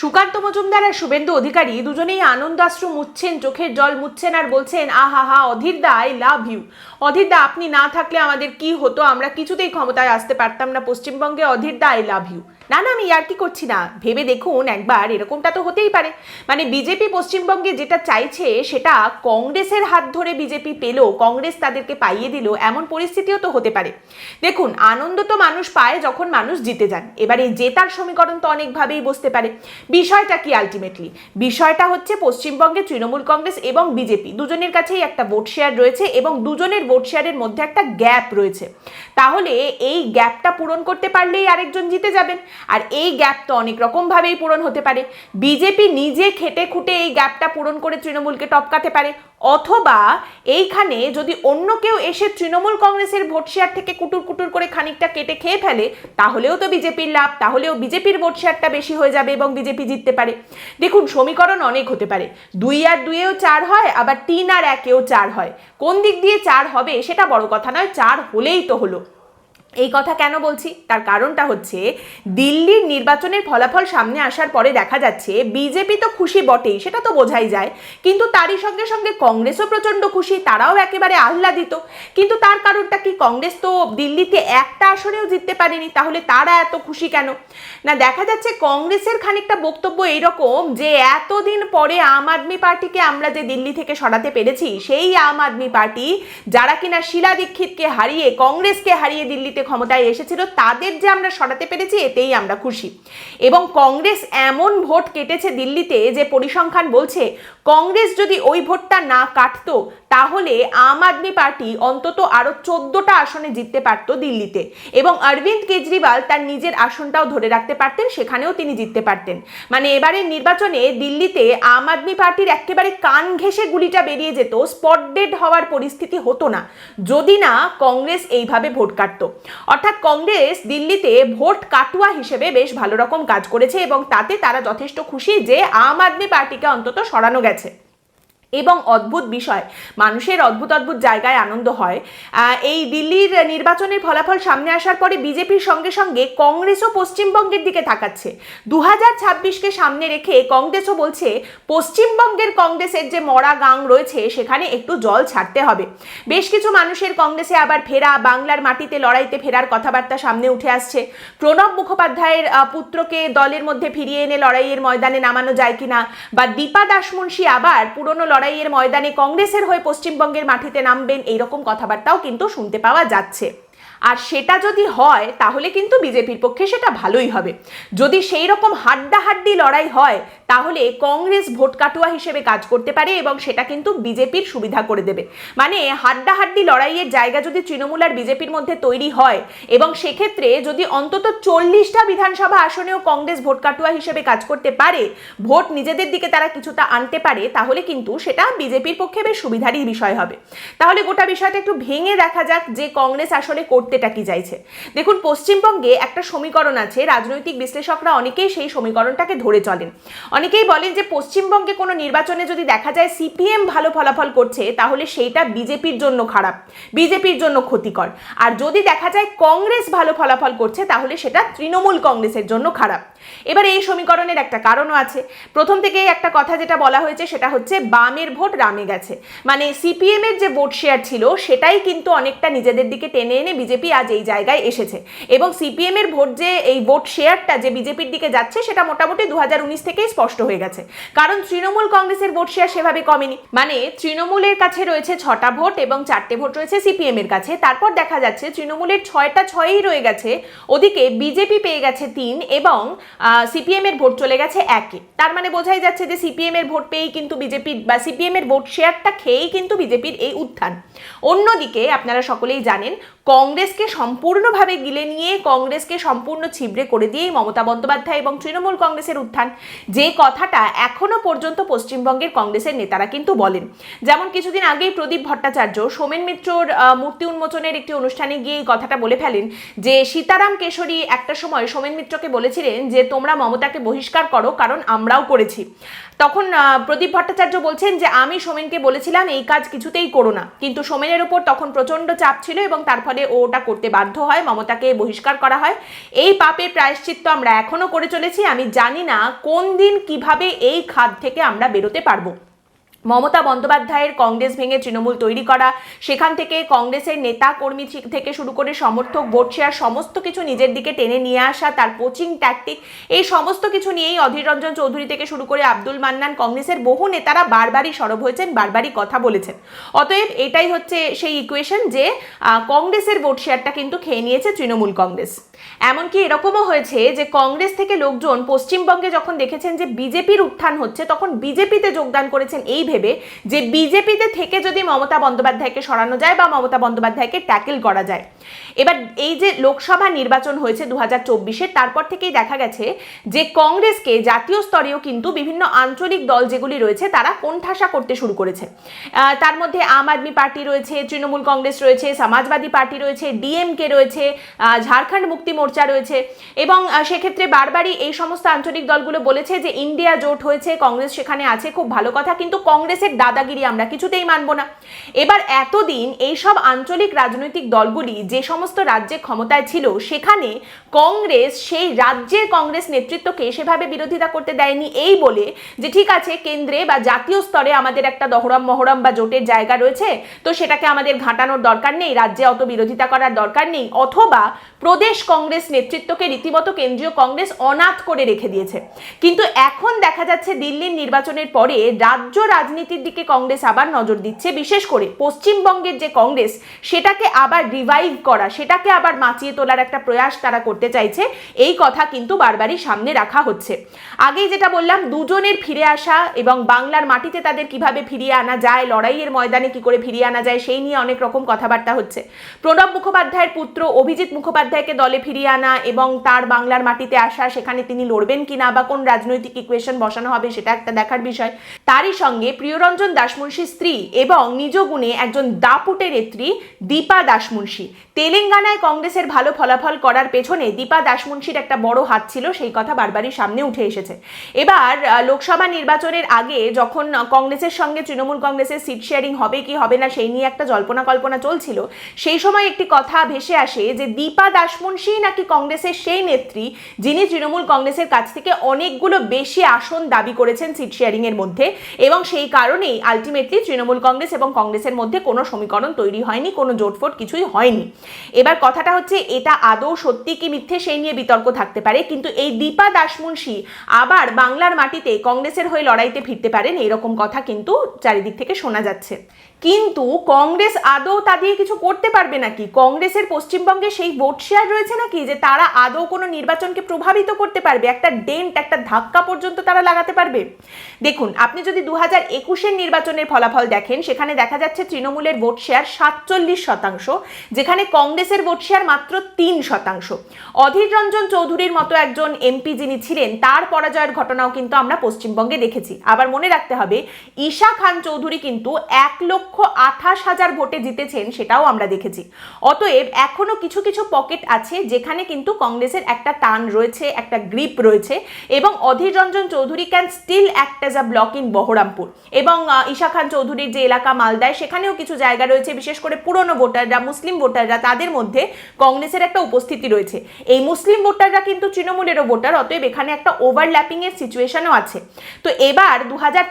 সুকান্ত মজুমদার আর শুভেন্দু অধিকারী দুজনেই আনন্দাশ্রু মুচ্ছেন চোখের জল মুচ্ছেন আর বলছেন, আহা হা অধীর দা আই লাভ ইউ অধীর দা আপনি না থাকলে আমাদের কি হতো? আমরা কিছুতেই ক্ষমতায় আসতে পারতাম না। পশ্চিমবঙ্গে অধীর দা আই লাভ ইউ না না, আমি ইয়ার কি করছি না। ভেবে দেখুন একবার, এরকমটা তো হতেই পারে। মানে বিজেপি পশ্চিমবঙ্গে যেটা চাইছে, সেটা কংগ্রেসের হাত ধরে বিজেপি পেল, কংগ্রেস তাদেরকে পাইয়ে দিল, এমন পরিস্থিতিও তো হতে পারে। দেখুন, আনন্দ তো মানুষ পায় যখন মানুষ জিতে যান। এবারে জেতার সমীকরণ তো অনেকভাবেই বসতে পারে। বিষয়টা কি আলটিমেটলি বিষয়টা হচ্ছে পশ্চিমবঙ্গে তৃণমূল কংগ্রেস এবং বিজেপি দুজনের কাছেই একটা ভোট শেয়ার রয়েছে এবং দুজনের ভোট শেয়ারের মধ্যে একটা গ্যাপ রয়েছে। তাহলে এই গ্যাপটা পূরণ করতে পারলেই আরেকজন জিতে যাবেন। আর এই গ্যাপ তো অনেক রকমভাবেই পূরণ হতে পারে। বিজেপি নিজে খেটে খুঁটে এই গ্যাপটা পূরণ করে তৃণমূলকে টপকাতে পারে। অথবা এইখানে যদি অন্য কেউ এসে তৃণমূল কংগ্রেসের ভোট শেয়ার থেকে কুটুর কুটুর করে খানিকটা কেটে খেয়ে ফেলে, তাহলেও তো বিজেপির লাভ, তাহলেও বিজেপির ভোট শেয়ারটা বেশি হয়ে যাবে এবং বিজেপি জিততে পারে। দেখুন, সমীকরণ অনেক হতে পারে। দুই আর দুইয়েও চার হয়, আবার তিন আর একেও চার হয়। কোন দিক দিয়ে চার হবে সেটা বড় কথা নয়, চার হলেই তো হলো। এই কথা কেন বলছি? তার কারণটা হচ্ছে, দিল্লির নির্বাচনের ফলাফল সামনে আসার পরে দেখা যাচ্ছে, বিজেপি তো খুশি বটেই, সেটা তো বোঝাই যায়। কিন্তু তারই সঙ্গে সঙ্গে কংগ্রেসও প্রচণ্ড খুশি, তারাও একেবারে আহ্লাদিত। কিন্তু তার কারণটা কি? কংগ্রেস তো দিল্লিতে একটা আসনেও জিততে পারেনি, তাহলে তারা এত খুশি কেন? না, দেখা যাচ্ছে কংগ্রেসের খানিকটা বক্তব্য এইরকম যে, এতদিন পরে আম আদমি পার্টিকে আমরা যে দিল্লি থেকে সরাতে পেরেছি, সেই আম আদমি পার্টি, যারা কিনা শিলা দীক্ষিতকে হারিয়ে, কংগ্রেসকে হারিয়ে দিল্লিতে ক্ষমতায় এসেছিল, তাদের যে আমরা সরাতে পেরেছি, এতেই আমরা খুশি। এবং কংগ্রেস এমন ভোট কেটেছে দিল্লিতে যে পরিসংখ্যান বলছে, কংগ্রেস যদি ওই ভোটটা না কাটতো, তাহলে আম আদমি পার্টি অন্তত আরও চোদ্দটা আসনে জিততে পারতো দিল্লিতে। এবং অরবিন্দ কেজরিওয়াল তার নিজের আসনটাও ধরে রাখতে পারতেন, সেখানেও তিনি জিততে পারতেন। মানে এবারের নির্বাচনে দিল্লিতে আম আদমি পার্টির একেবারে কান ঘেঁষে গুলিটা বেরিয়ে যেত, স্পট ডেড হওয়ার পরিস্থিতি হতো না। যদি না কংগ্রেস এইভাবে ভোট কাটতো। অর্থাৎ কংগ্রেস দিল্লিতে ভোট কাটুয়া হিসেবে বেশ ভালো রকম কাজ করেছে এবং তাতে তারা যথেষ্ট খুশি যে আম আদমি পার্টিকে অন্তত সরানো গেছে। এবং অদ্ভুত বিষয়। মানুষের অদ্ভুত অদ্ভুত জায়গায় আনন্দ হয়। এই দিল্লির নির্বাচনের ফলাফল সামনে আসার পরে বিজেপির সঙ্গে সঙ্গে কংগ্রেসও পশ্চিমবঙ্গের দিকে তাকাচ্ছে। দু হাজার ছাব্বিশকে সামনে রেখে কংগ্রেসও বলছে, পশ্চিমবঙ্গের কংগ্রেসের যে মরা গাং রয়েছে, সেখানে একটু জল ছাড়তে হবে। বেশ কিছু মানুষের কংগ্রেসে আবার ফেরা, বাংলার মাটিতে লড়াইতে ফেরার কথাবার্তা সামনে উঠে আসছে। প্রণব মুখোপাধ্যায়ের পুত্রকে দলের মধ্যে ফিরিয়ে এনে লড়াইয়ের ময়দানে নামানো যায় কিনা, বা দীপা দাসমুন্সী আবার পুরনো লড়াইয়ের ময়দানে কংগ্রেসের হয়ে পশ্চিমবঙ্গের মাটিতে নামবেন এইরকম কথাবার্তাও কিন্তু শুনতে পাওয়া যাচ্ছে। আর সেটা যদি হয়, তাহলে কিন্তু বিজেপির পক্ষে সেটা ভালোই হবে। যদি সেই রকম হাড্ডাহাড্ডি লড়াই হয়, তাহলে কংগ্রেস ভোট কাটুয়া হিসেবে কাজ করতে পারে এবং সেটা কিন্তু বিজেপির সুবিধা করে দেবে। মানে হাড্ডাহাড্ডি লড়াইয়ের জায়গা যদি তৃণমূল আর বিজেপির মধ্যে তৈরি হয়, এবং সেক্ষেত্রে যদি অন্তত চল্লিশটা বিধানসভা আসনেও কংগ্রেস ভোট কাটুয়া হিসেবে কাজ করতে পারে, ভোট নিজেদের দিকে তারা কিছুটা আনতে পারে, তাহলে কিন্তু সেটা বিজেপির পক্ষে বেশ সুবিধারই বিষয় হবে। তাহলে গোটা বিষয়টা একটু ভেঙে দেখা যাক যে কংগ্রেস আসলে করতেটা কি চাইছে দেখুন, পশ্চিমবঙ্গে একটা সমীকরণ আছে, রাজনৈতিক বিশ্লেষকরা অনেকেই সেই সমীকরণটাকে ধরে চলেন। অনেকেই বলেন যে পশ্চিমবঙ্গে কোনো নির্বাচনে যদি দেখা যায় সিপিএম ভালো ফলাফল করছে, তাহলে সেইটা বিজেপির জন্য খারাপ, বিজেপির জন্য ক্ষতিকর। আর যদি দেখা যায় কংগ্রেস ভালো ফলাফল করছে, তাহলে সেটা তৃণমূল কংগ্রেসের জন্য খারাপ। এবার এই সমীকরণের একটা কারণও আছে। প্রথম থেকেই একটা কথা যেটা বলা হয়েছে, সেটা হচ্ছে বামের ভোট রামে গেছে। মানে সিপিএম এর যে ভোট শেয়ার ছিল, সেটাই কিন্তু অনেকটা নিজেদের দিকে টেনে এনে বিজেপি আজ এই জায়গায় এসেছে। এবং সিপিএম এর ভোট যে, এই ভোট শেয়ারটা যে বিজেপির দিকে যাচ্ছে, সেটা মোটামুটি দু হাজার উনিশ থেকেই স্পষ্ট হয়ে গেছে। কারণ তৃণমূল কংগ্রেসের ভোট শেয়ার সেভাবে কমেনি। মানে তৃণমূলের কাছে রয়েছে ছটা ভোট এবং চারটে ভোট রয়েছে সিপিএম এর কাছে। তারপর দেখা যাচ্ছে তৃণমূলের ছয়টা ছয়ই রয়ে গেছে, ওদিকে বিজেপি পেয়ে গেছে তিন এবং সিপিএম এর ভোট চলে গেছে একে। তার মানে বোঝাই যাচ্ছে যে সিপিএম এর ভোট পেয়েই কিন্তু বিজেপির, বা সিপিএম এর ভোট শেয়ারটা খেয়েই কিন্তু বিজেপির এই উত্থান। অন্যদিকে আপনারা সকলেই জানেন কংগ্রেসকে সম্পূর্ণভাবে গিলে নিয়ে, কংগ্রেসকে সম্পূর্ণ ছিবড়ে করে দিয়েই মমতা বন্দ্যোপাধ্যায় এবং তৃণমূল কংগ্রেসের উত্থান, যে কথাটা এখনও পর্যন্ত পশ্চিমবঙ্গের কংগ্রেসের নেতারা কিন্তু বলেন। যেমন কিছুদিন আগেই প্রদীপ ভট্টাচার্য, সোমেন মিত্রর মূর্তি উন্মোচনের একটি অনুষ্ঠানে গিয়ে কথাটা বলে ফেলেন যে, সীতারাম কেশরী একটা সময় সোমেন মিত্রকে বলেছিলেন যে, তোমরা মমতাকে বহিষ্কার করো, কারণ আমরাও করেছি। তখন প্রদীপ ভট্টাচার্য বলছেন যে, আমি সোমেনকে বলেছিলাম, এই কাজ কিছুতেই করো না। কিন্তু সোমেনের ওপর তখন প্রচণ্ড চাপ ছিল এবং তার ফলে ও ওটা করতে বাধ্য হয়, মমতাকে বহিষ্কার করা হয়। এই পাপের প্রায়শ্চিত্ত আমরা এখনও করে চলেছি। আমি জানি না কোন দিন কীভাবে এই খাদ থেকে আমরা বেরোতে পারব। মমতা বন্দ্যোপাধ্যায়ের কংগ্রেস ভেঙে তৃণমূল তৈরি করা, সেখান থেকে কংগ্রেসের নেতা কর্মী থেকে শুরু করে সমর্থক, ভোট শেয়ার, সমস্ত কিছু নিজের দিকে টেনে নিয়ে আসা, তার কোচিং ট্যাকটিক এই সমস্ত কিছু নিয়েই অধীর রঞ্জন চৌধুরী থেকে শুরু করে আব্দুল মান্নান কংগ্রেসের বহু নেতারা বারবারই সরব হয়েছেন, বারবারই কথা বলেছেন। অতএব এটাই হচ্ছে সেই ইকুয়েশন যে কংগ্রেসের ভোট শেয়ারটা কিন্তু খেয়ে নিয়েছে তৃণমূল কংগ্রেস। এমনকি এরকমও হয়েছে যে কংগ্রেস থেকে লোকজন পশ্চিমবঙ্গে যখন দেখেছেন যে বিজেপির উত্থান হচ্ছে, তখন বিজেপিতে যোগদান করেছেন এই ভেবে যে বিজেপিতে থেকে যদি মমতা বন্দ্যোপাধ্যায়কে সরানো যায় বা মমতা বন্দ্যোপাধ্যায়কে ট্যাকেল করা যায়। এবার এই যে লোকসভা নির্বাচন হয়েছে দু হাজার তারপর থেকেই দেখা গেছে যে কংগ্রেসকে জাতীয় স্তরেও কিন্তু বিভিন্ন আঞ্চলিক দল যেগুলি রয়েছে, তারা কোণঠাসা করতে শুরু করেছে। তার মধ্যে আম আদমি পার্টি রয়েছে, তৃণমূল কংগ্রেস রয়েছে, সমাজবাদী পার্টি রয়েছে, ডিএমকে রয়েছে ঝাড়খণ্ড মুক্তি মোর্চা রয়েছে। এবং সেক্ষেত্রে বারবারই এই সমস্ত আঞ্চলিক দলগুলো বলেছে যে ইন্ডিয়া জোট হয়েছে, কংগ্রেস সেখানে আছে, খুব ভালো কথা, কিন্তু কংগ্রেসের দাদাগিরি আমরা কিছুতেই মানব না। এবার এতদিন এইসব আঞ্চলিক রাজনৈতিক দলগুলি যে সমস্ত রাজ্যে ক্ষমতায় ছিল, সেখানে কংগ্রেস সেই রাজ্যের কংগ্রেস নেতৃত্বকে সেভাবে বিরোধিতা করতে দেয়নি। এই বলে যে ঠিক আছে, কেন্দ্রে বা জাতীয় স্তরে আমাদের একটা দহরম মহরম বা জোটের জায়গা রয়েছে, তো সেটাকে আমাদের ঘাটানোর দরকার নেই, রাজ্যে অত বিরোধিতা করার দরকার নেই, অথবা প্রদেশ কংগ্রেস নেতৃত্বকে রীতিমতো কেন্দ্রীয় কংগ্রেস অনাথ করে রেখে দিয়েছে। কিন্তু এখন দেখা যাচ্ছে দিল্লির নির্বাচনের পরে রাজ্য রাজনীতির দিকে কংগ্রেস আবার নজর দিচ্ছে, বিশেষ করে পশ্চিমবঙ্গের যে কংগ্রেস, সেটাকে আবার রিভাইভ করা, সেটাকে আবার বাঁচিয়ে তোলার একটা প্রয়াস তারা করতে চাইছে, এই কথা কিন্তু বারবারই সামনে রাখা হচ্ছে। আগেই যেটা বললাম, দুজনের ফিরে আসা এবং বাংলার মাটিতে তাদের কীভাবে ফিরিয়ে আনা যায়, লড়াইয়ের ময়দানে কি করে ফিরিয়ে আনা যায়, সেই নিয়ে অনেক রকম কথাবার্তা হচ্ছে। প্রণব মুখোপাধ্যায়ের পুত্র অভিজিৎ মুখোপাধ্যায়কে দলে ফিরিয়ে আনা এবং তার বাংলার মাটিতে আসা, সেখানে তিনি লড়বেন কিনা বা কোন রাজনৈতিক ইকুয়েশন বসানো হবে সেটা একটা দেখার বিষয়। তারই সঙ্গে প্রিয়রঞ্জন দাসমুন্সির স্ত্রী এবং নিজ গুণে একজন দাপুটে নেত্রী দীপা দাসমুন্সি তেলেঙ্গানায় কংগ্রেসের ভালো ফলাফল করার পেছনে দীপা দাসমুন্সির একটা বড় হাত ছিল, সেই কথা বারবারই সামনে উঠে এসেছে। এবার লোকসভা নির্বাচনের আগে যখন কংগ্রেসের সঙ্গে তৃণমূল কংগ্রেসের সিট শেয়ারিং হবে কি হবে না, সেই নিয়ে একটা জল্পনা কল্পনা চলছিল। সেই সময় একটি কথা ভেসে আসে যে দীপা দাসমুন্সি নাকি কংগ্রেসের সেই নেত্রী যিনি তৃণমূল কংগ্রেসের কাছ থেকে অনেকগুলো বেশি আসন দাবি করেছেন সিট শেয়ারিং এর মধ্যে এবং সেই কারণেই আলটিমেটলি তৃণমূল কংগ্রেস এবং কংগ্রেসের মধ্যে কোনো সমীকরণ তৈরি হয়নি, কোনো জোটফোট কিছুই হয়নি। এবার কথাটা হচ্ছে, এটা আদৌ সত্যি কি মিথ্যে সেই নিয়ে বিতর্ক থাকতে পারে, কিন্তু এই দীপা দাসমুন্সি আবার বাংলার মাটিতে কংগ্রেসের হয়ে লড়াইতে ফিরতে পারেন, এরকম কথা কিন্তু চারিদিক থেকে শোনা যাচ্ছে। কিন্তু কংগ্রেস আদৌ তা দিয়ে কিছু করতে পারবে নাকি? কংগ্রেসের পশ্চিমবঙ্গে সেই ভোট শেয়ার রয়েছে নাকি যে তারা আদৌ কোনো নির্বাচনকে প্রভাবিত করতে পারবে? একটা ডেন্ট একটা ধাক্কা পর্যন্ত তারা লাগাতে পারবে? দেখুন, আপনি যদি দু হাজার একুশের নির্বাচনের ফলাফল দেখেন, সেখানে দেখা যাচ্ছে তৃণমূলের ভোট শেয়ার সাতচল্লিশ শতাংশ, যেখানে কংগ্রেসের ভোট শেয়ার মাত্র তিন শতাংশ। অধীর রঞ্জন চৌধুরীর মতো একজন এমপি যিনি ছিলেন, তার পরাজয়ের ঘটনাও কিন্তু আমরা পশ্চিমবঙ্গে দেখেছি। আবার মনে রাখতে হবে, ঈশা খান চৌধুরী কিন্তু এক লক্ষ আঠাশ হাজার ভোটে জিতেছেন সেটাও আমরা দেখেছি। অতএব এখনও কিছু কিছু পকেট আছে যেখানে কিন্তু কংগ্রেসের একটা টান রয়েছে, একটা গ্রিপ রয়েছে এবং Adhir Ranjan Chowdhury can still act as a block in Baharampur এবং ঈশা খান চৌধুরীর যে এলাকা মালদায় সেখানেও কিছু জায়গা রয়েছে, বিশেষ করে পুরনো ভোটাররা, মুসলিম ভোটাররা, তাদের মধ্যে কংগ্রেসের একটা উপস্থিতি রয়েছে। এই মুসলিম ভোটাররা কিন্তু তৃণমূলেরও ভোটার, অতএব এখানে একটা ওভারল্যাপিং এর সিচুয়েশনও আছে। তো এবার দু হাজার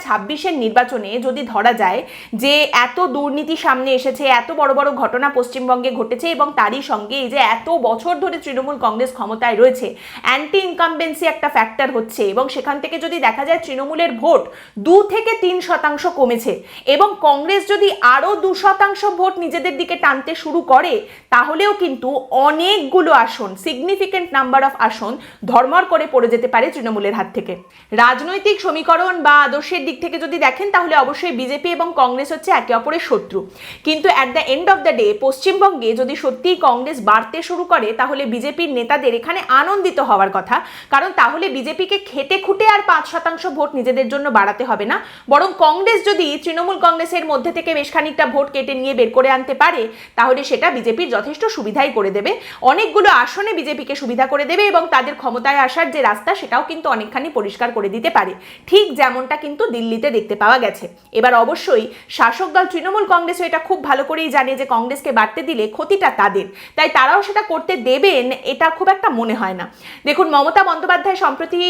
নির্বাচনে যদি ধরা যায় যে এত দুর্নীতি সামনে এসেছে, এত বড় বড় ঘটনা পশ্চিমবঙ্গে ঘটেছে এবং তারই সঙ্গে এই যে এত বছর ধরে তৃণমূল কংগ্রেস ক্ষমতায় রয়েছে অ্যান্টি ইনকামবেন্সি একটা ফ্যাক্টর হচ্ছে এবং সেখান থেকে যদি দেখা যায় তৃণমূলের ভোট দু থেকে তিন শতাংশ কমেছে এবং কংগ্রেস যদি আরও দু শতাংশ ভোট নিজেদের দিকে টানতে শুরু করে, তাহলেও কিন্তু অনেকগুলো আসন সিগনিফিকেন্ট নাম্বার অফ আসন ধর্মর করে পড়ে যেতে পারে তৃণমূলের হাত থেকে। রাজনৈতিক সমীকরণ বা আদর্শের দিক থেকে যদি দেখেন, তাহলে অবশ্যই বিজেপি এবং কংগ্রেস হচ্ছে একে অপরের শত্রু। কিন্তু at the end of the day পশ্চিমবঙ্গে যদি সত্যিই কংগ্রেস বাড়তে শুরু করে, তাহলে বিজেপির নেতাদের এখানে আনন্দিত হওয়ার কথা। কারণ তাহলে বিজেপিকে খেটে খুঁটে আর পাঁচ শতাংশ ভোট নিজেদের জন্য বাড়াতে হবে না। বরং কংগ্রেস যদি তৃণমূল কংগ্রেসের মধ্যে থেকে বেশ খানিকটা ভোট কেটে নিয়ে বের করে আনতে পারে, তাহলে সেটা বিজেপির যথেষ্ট সুবিধাই করে দেবে। অনেকগুলো আসনে বিজেপিকে সুবিধা করে দেবে এবং তাদের ক্ষমতায় আসার যে রাস্তা, সেটাও কিন্তু অনেকখানি পরিষ্কার করে দিতে পারে। ঠিক যেমনটা কিন্তু দিল্লিতে দেখতে পাওয়া গেছে। এবার অবশ্যই শাসক দল তৃণমূল কংগ্রেসও এটা খুব ভালো করেই জানে যে কংগ্রেসকে বাড়তে দিলে ক্ষতিটা তাদের। তাই তারাও সেটা করতে দেবেন, এটা খুব একটা মনে হয় না। দেখুন, মমতা বন্দ্যোপাধ্যায় সম্প্রতি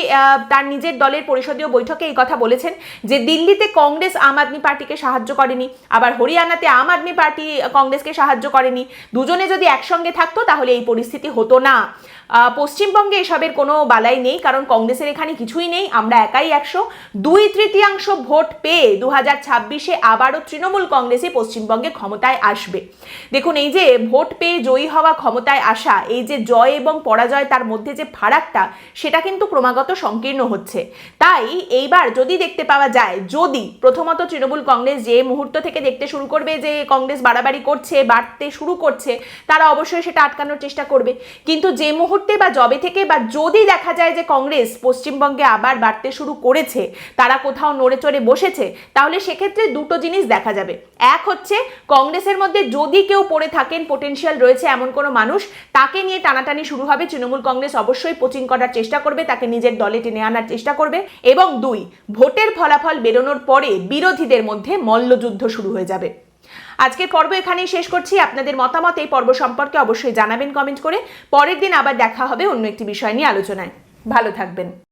তার নিজের দলের পরিষদীয় বৈঠকে এই কথা বলেছেন যে দিল্লিতে কংগ্রেস আম আদমি পার্টিকে সাহায্য করেনি, আবার হরিয়ানাতে আম আদমি পার্টি কংগ্রেসকে সাহায্য করেনি। দুজনে যদি একসঙ্গে থাকতো তাহলে এই পরিস্থিতি হতো না। পশ্চিমবঙ্গে এসবের কোনো বালাই নেই, কারণ কংগ্রেসের এখানে কিছুই নেই। আমরা একাই একশো। দুই তৃতীয়াংশ ভোট পেয়ে দু হাজার ছাব্বিশে আবারও তৃণমূল কংগ্রেসই পশ্চিমবঙ্গে ক্ষমতায় আসবে। দেখুন, এই যে ভোট পেয়ে জয়ী হওয়া ক্ষমতায় আসা, এই যে জয় এবং পরাজয় তার মধ্যে যে ফারাকটা, সেটা কিন্তু ক্রমাগত সংকীর্ণ হচ্ছে। তাই এইবার যদি দেখতে পাওয়া যায়, যদি প্রথমত তৃণমূল কংগ্রেস যে মুহূর্ত থেকে দেখতে শুরু করবে যে কংগ্রেস বাড়াবাড়ি করছে, বাড়তে শুরু করছে, তারা অবশ্যই সেটা আটকানোর চেষ্টা করবে। কিন্তু যে মুহূর্তে বা জবে থেকে বা যদি দেখা যায় যে কংগ্রেস পশ্চিমবঙ্গে আবার বাড়তে শুরু করেছে, তারা কোথাও নড়ে চড়ে বসেছে, তাহলে সেক্ষেত্রে দুটো জিনিস দেখা যাবে। এক হচ্ছে, কংগ্রেসের মধ্যে যদি কেউ পড়ে থাকেন পোটেনশিয়াল রয়েছে এমন কোনো মানুষ, তাকে নিয়ে টানাটানি শুরু হবে। তৃণমূল কংগ্রেস অবশ্যই কোচিং করার চেষ্টা করবে, তাকে নিজের দলে টেনে আনার চেষ্টা করবে। এবং দুই, ভোটের ফলাফল বেরোনোর পরে বিরোধীদের মধ্যে মল্লযুদ্ধ শুরু হয়ে যাবে। আজকের পর্ব এখানেই শেষ করছি। আপনাদের মতামত এই পর্ব সম্পর্কে অবশ্যই জানাবেন কমেন্ট করে। পরের দিন আবার দেখা হবে অন্য একটি বিষয় নিয়ে আলোচনায়। ভালো থাকবেন।